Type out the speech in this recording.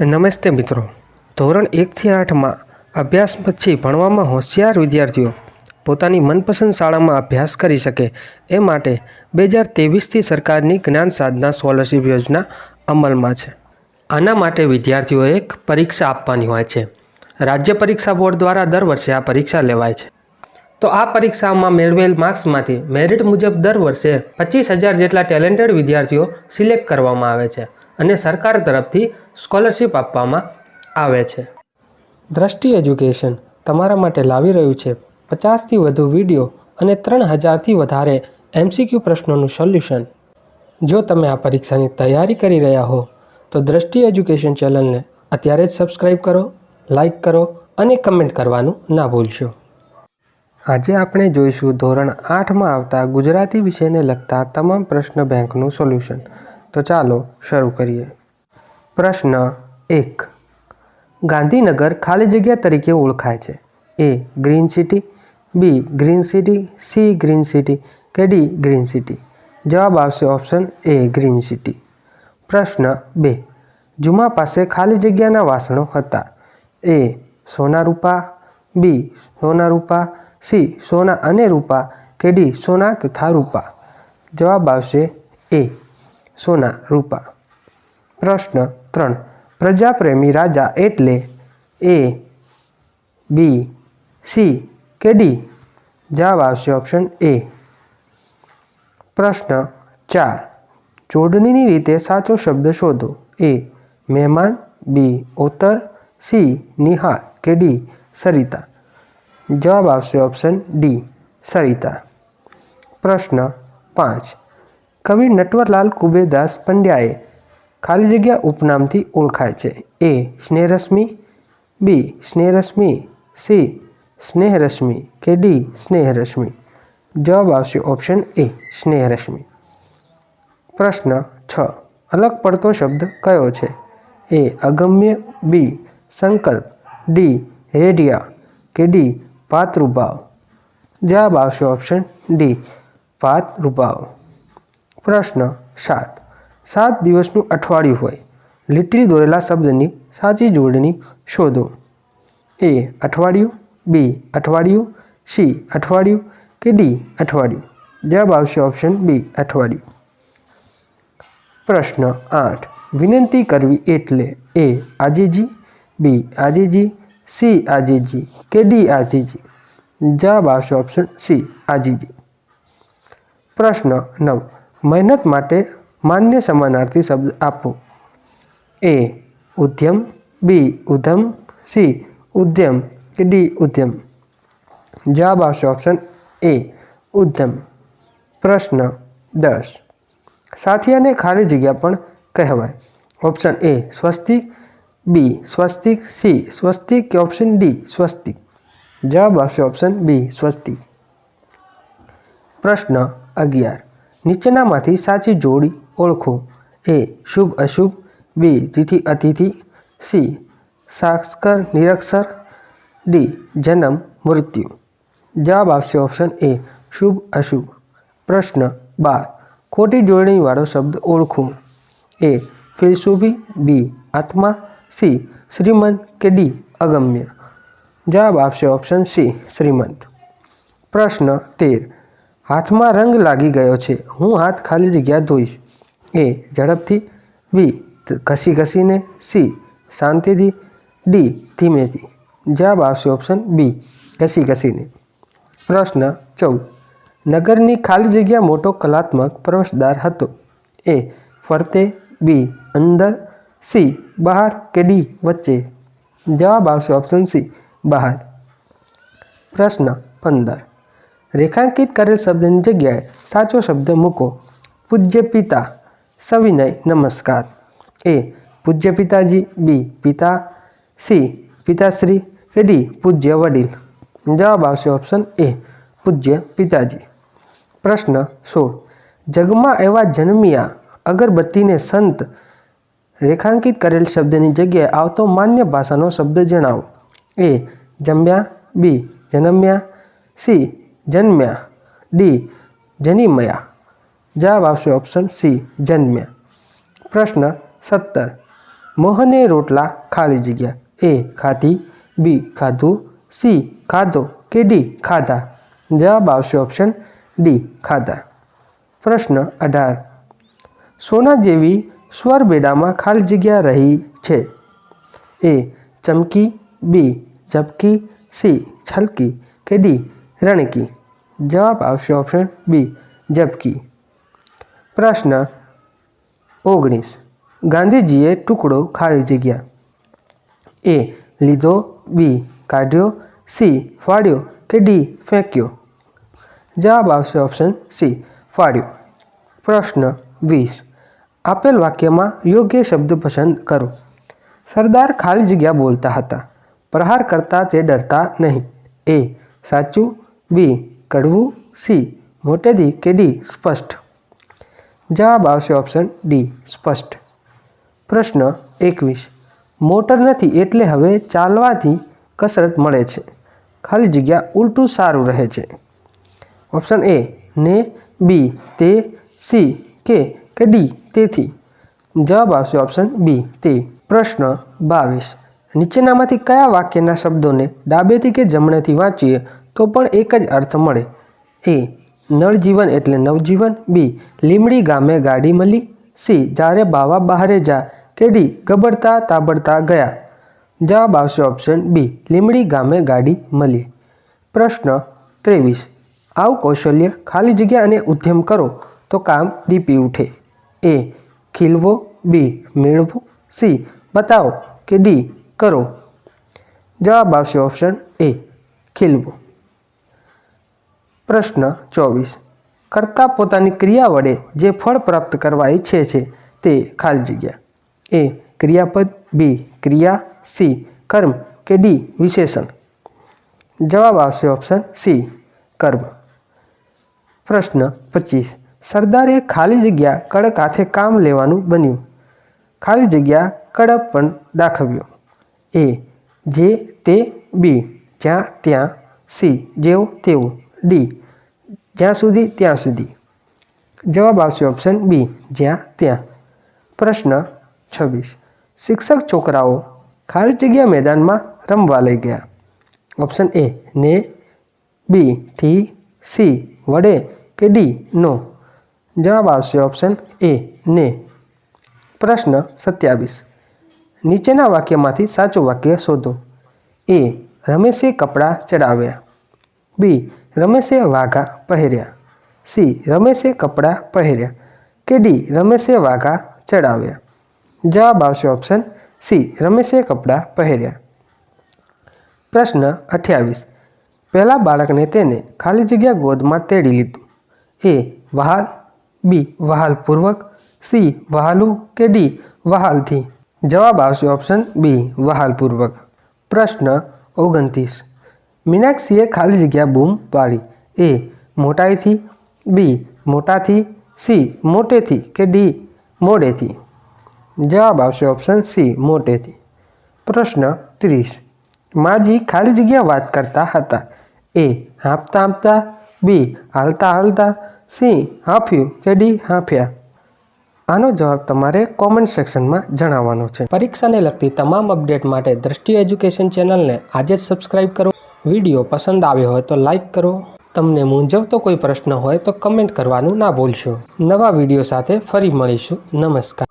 નમસ્તે મિત્રો. ધોરણ એકથી આઠમાં અભ્યાસ પછી ભણવામાં હોશિયાર વિદ્યાર્થીઓ પોતાની મનપસંદ શાળામાં અભ્યાસ કરી શકે એ માટે બે હજાર ત્રેવીસથી સરકારની જ્ઞાન સાધના સ્કોલરશિપ યોજના અમલમાં છે. આના માટે વિદ્યાર્થીઓએ એક પરીક્ષા આપવાની હોય છે. રાજ્ય પરીક્ષા બોર્ડ દ્વારા દર વર્ષે આ પરીક્ષા લેવાય છે. તો આ પરીક્ષામાં મેળવેલ માર્ક્સમાંથી મેરિટ મુજબ દર વર્ષે પચીસ હજાર જેટલા ટેલેન્ટેડ વિદ્યાર્થીઓ સિલેક્ટ કરવામાં આવે છે. અને સરકાર તરફથી સ્કોલરશિપ આપવામાં આવે છે. દ્રષ્ટિ એજ્યુકેશન તમારા માટે લાવી રહ્યું છે. પચાસથી વધુ વીડિયો અને ત્રણ હજારથી વધારે એમસીક્યુ પ્રશ્નોનું સોલ્યુશન. જો તમે આ પરીક્ષાની તૈયારી કરી રહ્યા હો, તો દ્રષ્ટિ એજ્યુકેશન ચેનલને અત્યારે જ સબસ્ક્રાઈબ કરો, લાઇક કરો અને કમેન્ટ કરવાનું ના ભૂલશો. આજે આપણે જોઈશું ધોરણ આઠમાં આવતા ગુજરાતી વિષયને લગતા તમામ પ્રશ્ન બેંકનું સોલ્યુશન. તો ચાલો શરૂ કરીએ. પ્રશ્ન એક. ગાંધીનગર ખાલી જગ્યા તરીકે ઓળખાય છે. A green city, B green city, C green city કે ડી ગ્રીન સિટી? જવાબ આવશે ઓપ્શન એ ગ્રીન સિટી. પ્રશ્ન બે. જુમા પાસે ખાલી જગ્યાના વાસણો હતા. એ સોના રૂપા બી સોના રૂપા સી સોના અને રૂપા કે ડી સોના તથા રૂપા? જવાબ આવશે એ સોના રૂપા. પ્રશ્ન ત્રણ. પ્રજાપ્રેમી રાજા એટલે એ, બી, સી કે ડી? જવાબ આવશે ઓપ્શન એ પ્રશ્ન ચાર. જોડણીની રીતે સાચો શબ્દ શોધો. એ મહેમાન બી ઓતર સી નિહાળ કે ડી સરિતા. જવાબ આવશે ઓપ્શન ડી સરિતા. પ્રશ્ન પાંચ. કવિ નટવરલાલ કુબેરદાસ પંડ્યાએ ખાલી જગ્યા ઉપનામથી ઓળખાય છે. એ સ્નેહરશ્મિ, બી સ્નેહરશ્મિ, સી સ્નેહરશ્મિ કે ડી સ્નેહરશ્મિ? જવાબ આવશે ઓપ્શન એ, સ્નેહરશ્મિ. પ્રશ્ન છ. અલગ પડતો શબ્દ કયો છે? એ અગમ્ય, બી સંકલ્પ, ડી રેડિયા કે ડી પાતૃભાવ? જવાબ આવશે ઓપ્શન ડી, પાતૃભાવ. પ્રશ્ન સાત. સાત દિવસનું અઠવાડિયું હોય. લીટી દોરેલા શબ્દની સાચી જોડણી શોધો. એ અઠવાડિયું, બી અઠવાડિયું, સી અઠવાડિયું કે ડી અઠવાડિયું? જવાબ આવશે ઓપ્શન બી અઠવાડિયું. પ્રશ્ન આઠ. વિનંતી કરવી એટલે એ આજીજી, બી આજીજી, સી આજીજી કે ડી આજીજી? જવાબ આવશે ઓપ્શન સી આજીજી. પ્રશ્ન નવ. મહેનત માટે માન્ય સમાનાર્થી શબ્દ આપો. એ ઉદ્યમ, બી ઉધમ સી ઉદ્યમ કે ડી ઉદ્યમ જવાબ આવશે ઓપ્શન એ ઉદ્યમ પ્રશ્ન દસ. સાથિયાને ખાલી જગ્યા પણ કહેવાય. Option A Swastik, B Swastik, C સ્વસ્તિક કે ઓપ્શન ડી સ્વસ્તિક. જવાબ આવશે ઓપ્શન બી સ્વસ્તિક. પ્રશ્ન અગિયાર. નીચેનામાંથી સાચી જોડી ઓળખો. એ શુભ અશુભ. બી તિથિ અતિથિ. સી સાક્ષર નિરક્ષર. ડી જન્મ મૃત્યુ. જવાબ આવશે ઓપ્શન એ શુભ અશુભ. પ્રશ્ન બાર. ખોટી જોડણીવાળો શબ્દ ઓળખો. એ ફિલસૂફી. બી આત્મા. સી શ્રીમંત કે ડી અગમ્ય. જવાબ આપશે ઓપ્શન સી શ્રીમંત. પ્રશ્ન તેર. હાથમાં રંગ લાગી ગયો છે. હું હાથ ખાલી જગ્યા ધોઈશ. એ ઝડપથી બી ઘસી ઘસીને સી શાંતિથી ડી ધીમેથી. જવાબ આવશે ઓપ્શન બી ઘસી ઘસીને. પ્રશ્ન ચૌદ. નગરની ખાલી જગ્યા મોટો કલાત્મક પ્રવેશદ્વાર હતો. એ ફરતે બી અંદર સી બહાર કે ડી વચ્ચે. જવાબ આવશે ઓપ્શન સી બહાર. પ્રશ્ન પંદર. રેખાંકિત કરેલ શબ્દની જગ્યાએ સાચો શબ્દ મૂકો. પૂજ્ય પિતા, સવિનય, નમસ્કાર. એ, પૂજ્ય પિતાજી, બી, પિતા, સી, પિતાશ્રી, કે ડી, પૂજ્ય વડીલ. જવાબ આવશે ઓપ્શન એ, પૂજ્ય પિતાજી. પ્રશ્ન સોળ. જગમાં એવા જન્મ્યા અગરબત્તીને સંત રેખાંકિત કરેલ શબ્દની જગ્યાએ આવતો માન્ય ભાષાનો શબ્દ જણાવો. એ, જમ્યા, બી, જન્મ્યા, સી જન્મ્યા ડી જનિમયા જવાબ આવશે ઓપ્શન સી જન્મ્યા પ્રશ્ન સત્તર મોહને રોટલા ખાલી જગ્યા એ ખાધી બી ખાધું સી ખાધો કે ડી ખાધા જવાબ આવશે ઓપ્શન ડી ખાધા પ્રશ્ન અઢાર સોના જેવી સ્વરબેડામાં ખાલી જગ્યા રહી છે એ ચમકી બી ઝબકી સી છલકી કે ડી રણકી જવાબ આવશે ઓપ્શન બી ઝબકી પ્રશ્ન ઓગણીસ ગાંધીજીએ ટુકડો ખાલી જગ્યા એ લીધો બી કાઢ્યો સી ફાડ્યો કે ડી ફેંક્યો જવાબ આવશે ઓપ્શન સી ફાડ્યો પ્રશ્ન વીસ આપેલ વાક્યમાં યોગ્ય શબ્દ પસંદ કરો સરદાર ખાલી જગ્યા બોલતા હતા પ્રહાર કરતા તે ડરતા નહીં એ સાચું બી કડવું સી. મોટેથી કે ડી. સ્પષ્ટ. જવાબ આવશે ઓપ્શન ડી. સ્પષ્ટ. પ્રશ્ન એકવીસ. મોટર નથી એટલે હવે ચાલવાથી કસરત મળે છે. ખાલી જગ્યા ઉલટું સારું રહે છે. ઓપ્શન એ, ને, બી, તે, સી, કે કે ડી, તેથી. જવાબ આવશે ઓપ્શન બી, તે. પ્રશ્ન બાવીસ. નીચેનામાંથી કયા વાક્યના શબ્દોને ડાબેથી કે જમણેથી વાંચીએ? તો પણ એક જ અર્થ મળે. એ, નળજીવન એટલે નવજીવન. બી, લીમડી ગામે ગાડી મળી. સી, જ્યારે બાવા બહારે જા કે ડી ગબડતા તાબડતા ગયા. જવાબ આવશે ઓપ્શન બી, લીમડી ગામે ગાડી મળી. પ્રશ્ન ત્રેવીસ. આવું કૌશલ્ય ખાલી જગ્યા અને ઉદ્યમ કરો, તો કામ દીપી ઉઠે. એ, ખીલવો. બી, મેળવો. સી, બતાવો કે ડી કરો. જવાબ આવશે ઓપ્શન એ, ખીલવો. પ્રશ્ન ચોવીસ. કરતા પોતાની ક્રિયા વડે જે ફળ પ્રાપ્ત કરવા ઈચ્છે છે તે ખાલી જગ્યા. એ ક્રિયાપદ, બી ક્રિયા, સી કર્મ કે ડી વિશેષણ. જવાબ આવશે ઓપ્શન સી, કર્મ. પ્રશ્ન પચીસ. સરદારે ખાલી જગ્યા કડક હાથે કામ લેવાનું બન્યું. ખાલી જગ્યા કડક પણ દાખવ્યો. એ, જે, તે, બી, જ્યાં, ત્યાં, સી જેવું તેવું ડી જ્યાં સુધી, ત્યાં સુધી. જવાબ આવશે ઓપ્શન બી જ્યાં, ત્યાં. પ્રશ્ન છવ્વીસ. શિક્ષક છોકરાઓ ખાલી જગ્યા મેદાનમાં રમવા લઈ ગયા. ઓપ્શન એ ને. બી થી. સી વડે કે ડી નો. જવાબ આવશે ઓપ્શન એ ને. પ્રશ્ન સત્યાવીસ. નીચેના વાક્યમાંથી સાચું વાક્ય શોધો. એ રમેશે કપડાં ચડાવ્યા. બી રમેશે વાઘા પહેર્યા. સી. રમેશે કપડાં પહેર્યા. કે ડી. રમેશે વાઘા ચડાવ્યા. જવાબ આવશે ઓપ્શન સી. રમેશે કપડાં પહેર્યા. પ્રશ્ન અઠ્યાવીસ. પહેલાં બાળકને તેને ખાલી જગ્યા ગોદમાં તેડી લીધું. એ. વહાલ. બી. વહાલપૂર્વક. સી. વહાલું કે ડી. વહાલથી. જવાબ આવશે ઓપ્શન બી. વહાલપૂર્વક. પ્રશ્ન ઓગણત્રીસ. મીનાક્ષીએ ખાલી જગ્યા બૂમ પાડી. એ મોટાઈથી, બી મોટાથી, સી મોટેથી કે ડી મોડેથી? જવાબ આવશે ઓપ્શન સી મોટેથી. પ્રશ્ન ત્રીસ. માજી ખાલી જગ્યા વાત કરતા હતા. એ હાંફતા હાંફતા, બી હાલતા હાલતા, સી હાંફ્યું કે ડી હાંફ્યા? આનો જવાબ તમારે કોમેન્ટ સેક્શનમાં જણાવવાનો છે. પરીક્ષાને લગતી તમામ અપડેટ માટે દ્રષ્ટિ એજ્યુકેશન ચેનલને આજે જ સબસ્ક્રાઇબ કરો. વીડિયો પસંદ આવ્યો હોય તો લાઇક કરો. તમને મૂંઝવતો કોઈ પ્રશ્ન હોય તો કમેન્ટ કરવાનું ના ભૂલશો. નવા વીડિયો સાથે ફરી મળીશું. નમસ્કાર.